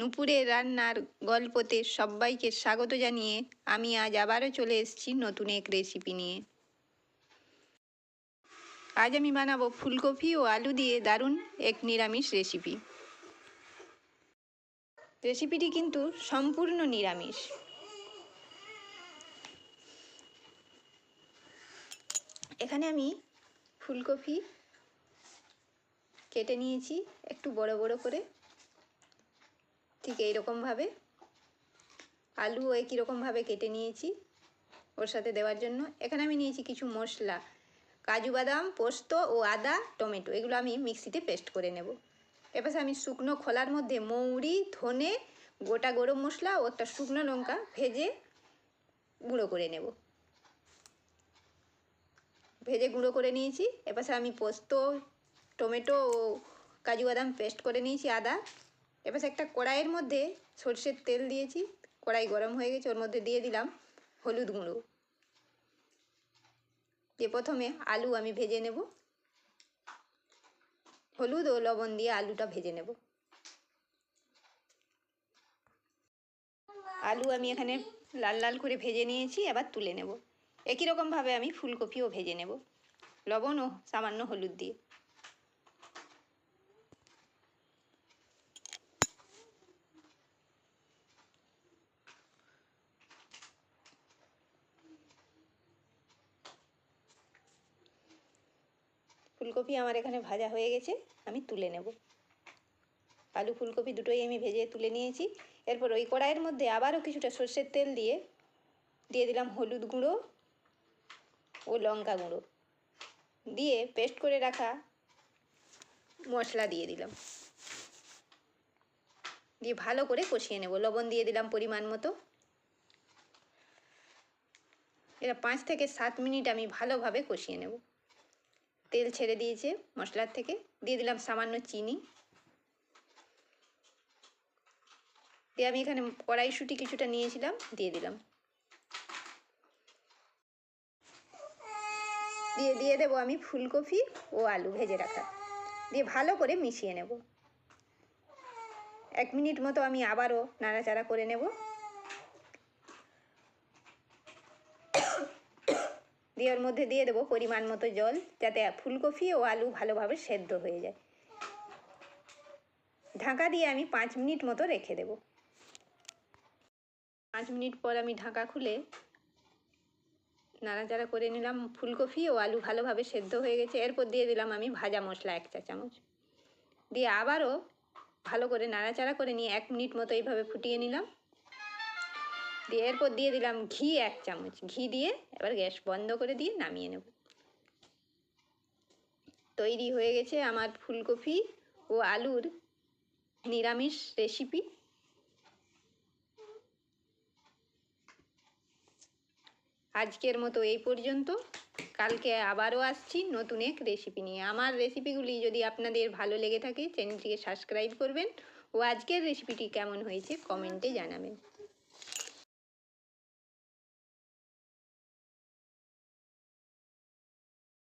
নুপুরের রান্নার গল্পতে সবাইকে স্বাগত জানিয়ে আমি আজ আবারও চলে এসেছি নতুন এক রেসিপি নিয়ে। আজ আমি বানাবো ফুলকপি ও আলু দিয়ে দারুণ এক নিরামিষ রেসিপি রেসিপিটি কিন্তু সম্পূর্ণ নিরামিষ। এখানে আমি ফুলকপি কেটে নিয়েছি একটু বড় বড় করে। ঠিক এইরকমভাবে আলুও একই রকমভাবে কেটে নিয়েছি ওর সাথে দেওয়ার জন্য। এখানে আমি নিয়েছি কিছু মশলা, কাজু বাদাম, পোস্ত ও আদা, টমেটো। এগুলো আমি মিক্সিতে পেস্ট করে নেব। এপাশে আমি শুকনো খোলার মধ্যে মৌরি, ধনে, গোটা গরম মশলা ও একটা শুকনো লঙ্কা ভেজে গুঁড়ো করে নেব। ভেজে গুঁড়ো করে নিয়েছি। এপাশে আমি পোস্ত, টমেটো ও কাজু বাদাম পেস্ট করে নিয়েছি, আদা। এবার একটা কড়াইয়ের মধ্যে সর্ষের তেল দিয়েছি, কড়াই গরম হয়ে গেছে, ওর মধ্যে দিয়ে দিলাম হলুদ গুঁড়ো। দিয়ে প্রথমে আলু আমি ভেজে নেব। হলুদ ও লবণ দিয়ে আলুটা ভেজে নেব। আলু আমি এখানে লাল লাল করে ভেজে নিয়েছি, এবার তুলে নেব। একই রকমভাবে আমি ফুলকপিও ভেজে নেব। লবণ ও সামান্য হলুদ দিয়ে। ফুলকপি আমার এখানে ভাজা হয়ে গেছে, আমি তুলে নেব। আলু ফুলকপি দুটোই আমি ভেজে তুলে নিয়েছি। এরপর ওই কড়াইয়ের মধ্যে আবারও কিছুটা সর্ষের তেল দিয়ে দিয়ে দিলাম হলুদ গুঁড়ো ও লঙ্কা গুঁড়ো। দিয়ে পেস্ট করে রাখা মশলা দিয়ে দিলাম। দিয়ে ভালো করে কষিয়ে নেব। লবণ দিয়ে দিলাম পরিমাণ মতো। এটা পাঁচ থেকে সাত মিনিট আমি ভালোভাবে কষিয়ে নেব। তেল ছেড়ে দিয়েছে মশলার থেকে। দিয়ে দিলাম সামান্য চিনি। দিয়ে আমি এখানে কড়াইশুঁটি কিছুটা নিয়েছিলাম, দিয়ে দিলাম। দিয়ে দিয়ে দেবো আমি ফুলকপি ও আলু ভেজে রাখা। দিয়ে ভালো করে মিশিয়ে নেব। এক মিনিট মতো আমি আবারও নাড়াচাড়া করে নেব। দিয়ে ওর মধ্যে দিয়ে দেবো পরিমাণ মতো জল, যাতে ফুলকপি ও আলু ভালোভাবে সেদ্ধ হয়ে যায়। ঢাকা দিয়ে আমি পাঁচ মিনিট মতো রেখে দেব। পাঁচ মিনিট পর আমি ঢাকা খুলে নাড়াচাড়া করে নিলাম। ফুলকপি ও আলু ভালোভাবে সেদ্ধ হয়ে গেছে। এরপর দিয়ে দিলাম আমি ভাজা মশলা এক চা চামচ। দিয়ে আবারও ভালো করে নাড়াচাড়া করে নিয়ে এক মিনিট মতো এইভাবে ফুটিয়ে নিলাম। দিয়ে এরপর দিয়ে দিলাম ঘি এক চামচ। ঘি দিয়ে এবার গ্যাস বন্ধ করে দিয়ে নামিয়ে নেব। তৈরি হয়ে গেছে আমার ফুলকপি ও আলুর নিরামিষ রেসিপি। আজকের মতো এই পর্যন্ত। কালকে আবারও আসছি নতুন এক রেসিপি নিয়ে। আমার রেসিপিগুলি যদি আপনাদের ভালো লেগে থাকে, চ্যানেলটিকে সাবস্ক্রাইব করবেন। ও আজকের রেসিপিটি কেমন হয়েছে কমেন্টে জানাবেন।